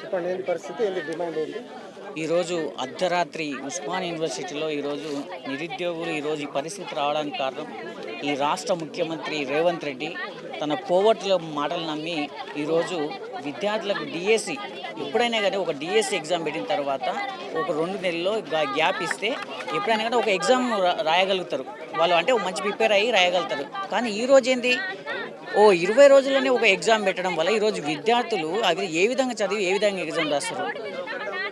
చెప్పండి ఏంటి పరిస్థితి? ఏంటి డిమాండ్ ఏంటి? ఈరోజు అర్ధరాత్రి ఉస్మాన్ యూనివర్సిటీలో ఈరోజు నిరుద్యోగులు ఈరోజు ఈ పరిస్థితి రావడానికి కారణం ఈ రాష్ట్ర ముఖ్యమంత్రి రేవంత్ రెడ్డి. తన కోవట్ల మాటలు నమ్మి ఈరోజు విద్యార్థులకు డిఎస్సి ఎప్పుడైనా కానీ ఒక డిఎస్సి ఎగ్జామ్ పెట్టిన తర్వాత ఒక రెండు నెలల్లో గ్యాప్ ఇస్తే ఎప్పుడైనా కానీ ఒక ఎగ్జామ్ రాయగలుగుతారు. వాళ్ళు అంటే మంచి ప్రిపేర్ అయ్యి రాయగలుగుతారు. కానీ ఈ రోజు ఏంది? ఓ ఇరవై రోజుల్లోనే ఒక ఎగ్జామ్ పెట్టడం వల్ల ఈరోజు విద్యార్థులు అవి ఏ విధంగా చదివి ఏ విధంగా ఎగ్జామ్ రాస్తారు?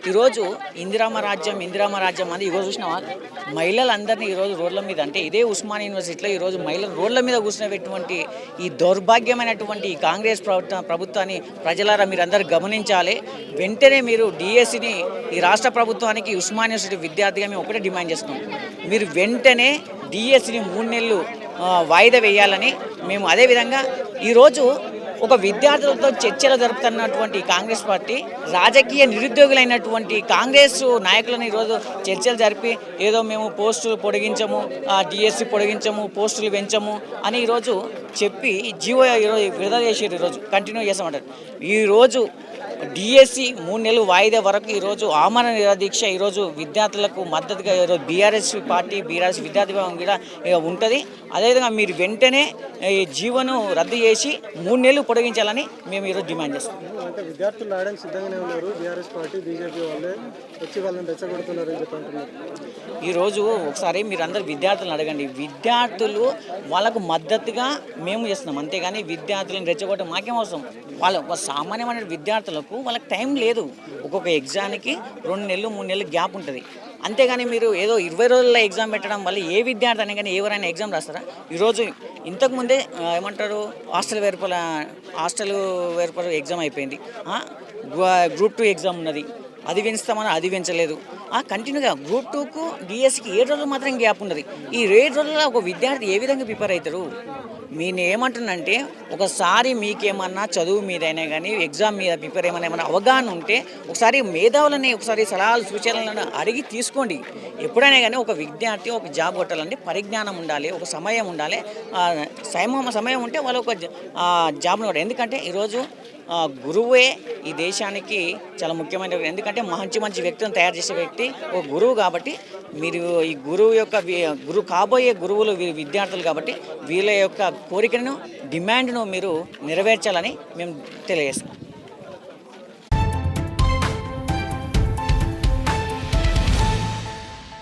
ఈరోజు ఇందిరామ రాజ్యం ఇందిరామ రాజ్యం అని ఈరోజు చూసినావా? మహిళలందరినీ ఈరోజు రోడ్ల మీద అంటే ఇదే ఉస్మాన్ యూనివర్సిటీలో ఈరోజు మహిళలు రోడ్ల మీద కూర్చున్నటువంటి ఈ దౌర్భాగ్యమైనటువంటి ఈ కాంగ్రెస్ ప్రభుత్వ ప్రభుత్వాన్ని ప్రజలారా మీరందరూ గమనించాలి. వెంటనే మీరు డిఎస్సిని ఈ రాష్ట్ర ప్రభుత్వానికి ఉస్మాన్ యూనివర్సిటీ విద్యార్థిగా మేము ఒకటే డిమాండ్ చేస్తున్నాం. మీరు వెంటనే డిఎస్సిని మూడు నెలలు వాయిదా వేయాలని మేము అదేవిధంగా ఈరోజు ఒక విద్యార్థులతో చర్చలు జరుపుతున్నటువంటి కాంగ్రెస్ పార్టీ రాజకీయ నిరుద్యోగులైనటువంటి కాంగ్రెస్ నాయకులను ఈరోజు చర్చలు జరిపి ఏదో మేము పోస్టులు పొడిగించము డిఎస్సి పొడిగించము పోస్టులు పెంచము అని ఈరోజు చెప్పి జీవో ఈరోజు విడుదల చేసారు ఈరోజు. కంటిన్యూ చేస్తామంటారు. ఈరోజు డిఎస్సి మూడు నెలలు వాయిదా వరకు ఈరోజు ఆమరణ నిరాదీక్ష ఈరోజు విద్యార్థులకు మద్దతుగా ఈరోజు బీఆర్ఎస్ పార్టీ బీఆర్ఎస్ విద్యార్థి విభాగం కూడా ఉంటుంది. అదేవిధంగా మీరు వెంటనే ఈ జీవను రద్దు చేసి మూడు నెలలు పొడిగించాలని మేము ఈరోజు డిమాండ్ చేస్తాం అంటే విద్యార్థులు రాయడానికి సిద్ధంగానే ఉన్నారు. బీఆర్ఎస్ పార్టీ బీజేపీ వాళ్ళే వచ్చి వాళ్ళని రెచ్చగొడుతున్నారు అని చెప్పంటున్నారు. ఈరోజు ఒకసారి మీరు అందరు విద్యార్థులను అడగండి. విద్యార్థులు వాళ్ళకు మద్దతుగా మేము చేస్తున్నాం. అంతేగాని విద్యార్థులను రెచ్చగొట్టడం మాకేం అవసరం? వాళ్ళ సామాన్యమైన విద్యార్థులకు వాళ్ళకి టైం లేదు. ఒక్కొక్క ఎగ్జామ్కి రెండు నెలలు మూడు నెలలు గ్యాప్ ఉంటుంది. అంతేగాని మీరు ఏదో ఇరవై రోజుల్లో ఎగ్జామ్ పెట్టడం వల్ల ఏ విద్యార్థి అని కానీ ఎవరైనా ఎగ్జామ్ రాస్తారా? ఈరోజు ఇంతకుముందే ఏమంటారు హాస్టల్ వేర్పల హాస్టల్ వేర్పల ఎగ్జామ్ అయిపోయింది. గ్రూప్ టూ ఎగ్జామ్ ఉన్నది. అది పెంచుతామని అది పెంచలేదు. ఆ కంటిన్యూగా గ్రూప్ టూకు డిఎస్సికి ఏడు రోజులు మాత్రం గ్యాప్ ఉన్నది. ఈ ఏడు రోజుల్లో ఒక విద్యార్థి ఏ విధంగా ప్రిపేర్ అవుతారు? నేను ఏమంటున్నంటే ఒకసారి మీకేమన్నా చదువు మీదైనా కానీ ఎగ్జామ్ మీద ప్రిపేర్ ఏమైనా ఏమైనా అవగాహన ఉంటే ఒకసారి మేధావులని ఒకసారి సలహాలు సూచనలను అడిగి తీసుకోండి. ఎప్పుడైనా కానీ ఒక విద్యార్థి ఒక జాబ్ కొట్టాలంటే పరిజ్ఞానం ఉండాలి ఒక సమయం ఉండాలి. సమయం సమయం ఉంటే వాళ్ళు ఒక జాబ్ని జాబ్ను కూడా ఎందుకంటే ఈరోజు గురువే ఈ దేశానికి చాలా ముఖ్యమైన ఎందుకంటే మంచి మంచి వ్యక్తులను తయారు చేసే వ్యక్తి ఓ గురువు కాబట్టి మీరు ఈ గురువు యొక్క గురువు కాబోయే గురువులు విద్యార్థులు కాబట్టి వీళ్ళ యొక్క కోరికను డిమాండ్ను మీరు నెరవేర్చాలని మేము తెలియజేస్తాం.